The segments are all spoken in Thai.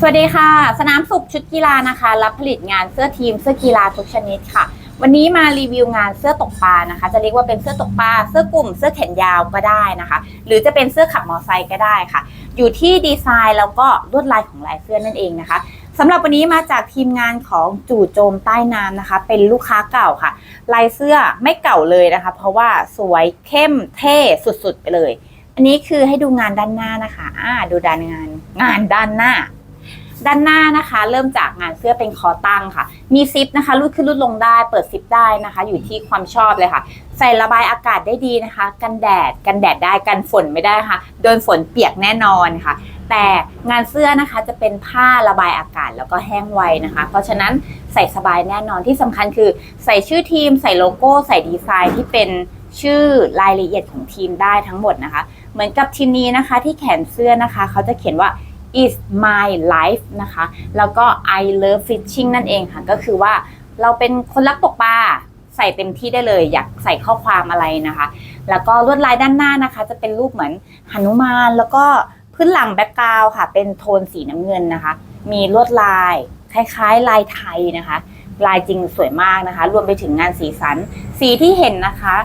สวัสดีค่ะ สนามสุขชุดกีฬานะคะ รับผลิตงานเสื้อทีมเสื้อกีฬาทุกชนิดค่ะ วันนี้มารีวิวงานเสื้อตกปลานะคะ จะเรียกว่าเป็นเสื้อตกปลาเสื้อกลุ่ม เสื้อแขนยาวก็ได้นะคะ หรือจะเป็นเสื้อขับมอเตอร์ไซค์ก็ได้ค่ะ อยู่ที่ดีไซน์แล้วก็ลวดลายของลายเสื้อนั่นเองนะคะสำหรับวันนี้มาจากทีมงานของจู่โจมใต้น้ำนะคะ เป็นลูกค้าเก่าค่ะ ลายเสื้อไม่เก่าเลยนะคะ เพราะว่าสวยเข้มเท่สุดๆไปเลย อันนี้คือให้ดูงานด้านหน้านะคะอ่าดูด้านงาน งานด้านหน้า ด้านหน้านะคะ เริ่มจากงานเสื้อเป็นคอตั้งค่ะ มีซิปนะคะรูดขึ้นรูดลงได้ เปิดซิปได้นะคะ อยู่ที่ความชอบเลยค่ะ ใส่ระบายอากาศได้ดีนะคะ กันแดดกันแดดได้กันฝนไม่ได้ค่ะโดนฝนเปียกแน่นอนค่ะ แต่งานเสื้อนะคะจะเป็นผ้าระบายอากาศแล้วก็แห้งไวนะคะ เพราะฉะนั้นใส่สบายแน่นอนที่สำคัญคือใส่ชื่อทีม ใส่โลโก้ ใส่ดีไซน์ที่เป็นชื่อรายละเอียดของทีมได้ทั้งหมดนะคะ เหมือนกับทีมนี้นะคะที่แขนเสื้อนะคะ เขาจะเขียนว่า is my life นะคะ แล้วก็ I love fishing นั่นเองค่ะ ก็คือว่าเราเป็นคนรักตกปลาใส่เต็มที่ได้เลย อยากใส่ข้อความอะไรนะคะ แล้วก็ลวดลายด้านหน้านะคะ จะเป็นรูปเหมือนหนุมาน แล้วก็พื้นหลังแบ็กกราวค่ะ เป็นโทนสีน้ำเงินนะคะ มีลวดลายคล้ายๆ ลายไทยนะคะ ลายจริงสวยมากนะคะ รวมไปถึงงานสีสัน สีที่เห็นนะคะ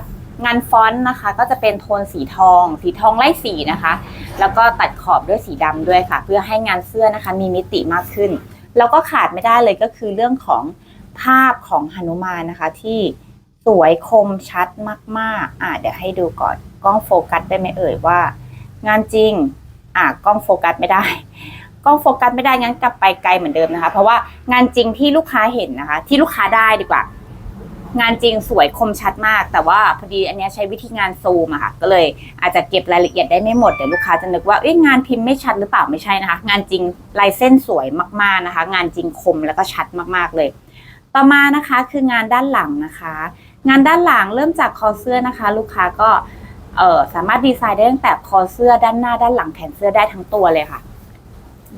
งานฟอนต์นะคะ ก็จะเป็นโทนสีทอง สีทองไล่สีนะคะ แล้วก็ตัดขอบด้วยสีดำด้วยค่ะ เพื่อให้งานเสื้อนะคะมีมิติมากขึ้น แล้วก็ขาดไม่ได้เลยก็คือเรื่องของภาพของหนุมานนะคะ ที่สวยคมชัดมากๆ อะเดี๋ยวให้ดูก่อนกล้องโฟกัสได้ไหมเอ่ยว่า งานจริง อะกล้องโฟกัสไม่ได้กล้องโฟกัสไม่ได้งั้นกลับไปไกลเหมือนเดิมนะคะ เพราะว่างานจริงที่ลูกค้าเห็นนะคะ ที่ลูกค้าได้ดีกว่า งานจริงสวยคมชัดมาก แต่ว่าพอดีอันนี้ใช้วิธีงานซูมอะค่ะ ก็เลยอาจจะเก็บรายละเอียดได้ไม่หมดเดี๋ยวลูกค้าจะนึกว่าเอ้ยงานพิมพ์ไม่ชัดหรือเปล่าไม่ใช่นะคะ งานจริงลายเส้นสวยมากๆนะคะ งานจริงคมแล้วก็ชัดมากๆเลย ต่อมานะคะคืองานด้านหลังนะคะ งานด้านหลังเริ่มจากคอเสื้อนะคะ ลูกค้าก็เออสามารถดีไซน์ได้ตั้งแต่คอเสื้อด้านหน้าด้านหลังแขนเสื้อได้ทั้งตัวเลยค่ะ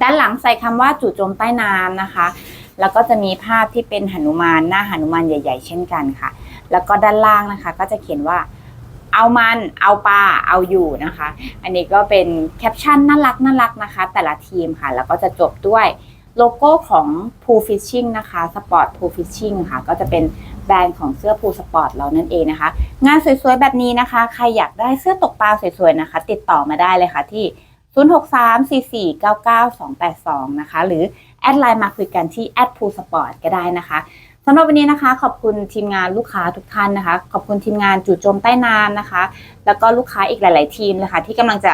ด้านหลังใส่คำว่าจู่โจมใต้น้ำนะคะ แล้วก็จะมีภาพที่เป็นหนุมานหน้าหนุมานใหญ่ ๆ เช่นกันค่ะ แล้วก็ด้านล่างนะคะ ก็จะเขียนว่าเอามัน เอาปลา เอาอยู่นะคะ อันนี้ก็เป็นแคปชั่นน่ารักน่ารักนะคะ แต่ละทีมค่ะ แล้วก็จะจบด้วยโลโก้ของ Pool Fishing นะคะ Sport Pool Fishing ค่ะ ก็จะเป็นแบรนด์ของเสื้อ Pool Sport เรานั่นเองนะคะ งานสวยๆ แบบนี้นะคะ ใครอยากได้เสื้อตกปลาสวยๆ นะคะ ติดต่อมาได้เลยค่ะที่ 0634499282 นะคะ หรือ แอดไลน์มาคุยกันที่ Pool Sport ก็ได้นะคะสำหรับวันนี้นะคะ ขอบคุณทีมงานลูกค้าทุกท่านนะคะ ขอบคุณทีมงานจู่โจมใต้น้ำนะคะ แล้วก็ลูกค้าอีกหลาย ๆ ทีมเลยค่ะที่กำลังจะ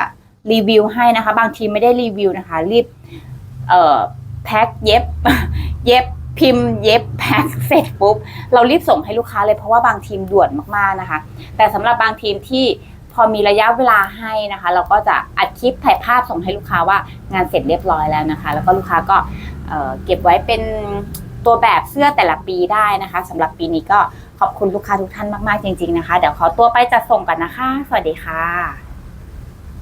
รีวิวให้นะคะ บางทีไม่ได้รีวิวนะคะ รีบเอ่อแพ็คเย็บ เย็บพิมพ์เย็บแพ็คเสร็จปุ๊บเรารีบส่งให้ลูกค้าเลยเพราะว่าบางทีมด่วนมากๆนะคะ แต่สำหรับบางทีมที่พอมีระยะเวลาให้นะคะ เราก็จะอัดคลิปถ่ายภาพส่งให้ลูกค้าว่างานเสร็จเรียบร้อยแล้วนะคะ แล้วก็ลูกค้าก็ เก็บไว้เป็นตัวแบบเสื้อแต่ละปีได้นะคะสำหรับปีนี้ก็ขอบคุณลูกค้าทุกท่านมากๆจริง ๆนะคะ เดี๋ยวขอตัวไปจัดส่งก่อนนะคะ สวัสดีค่ะ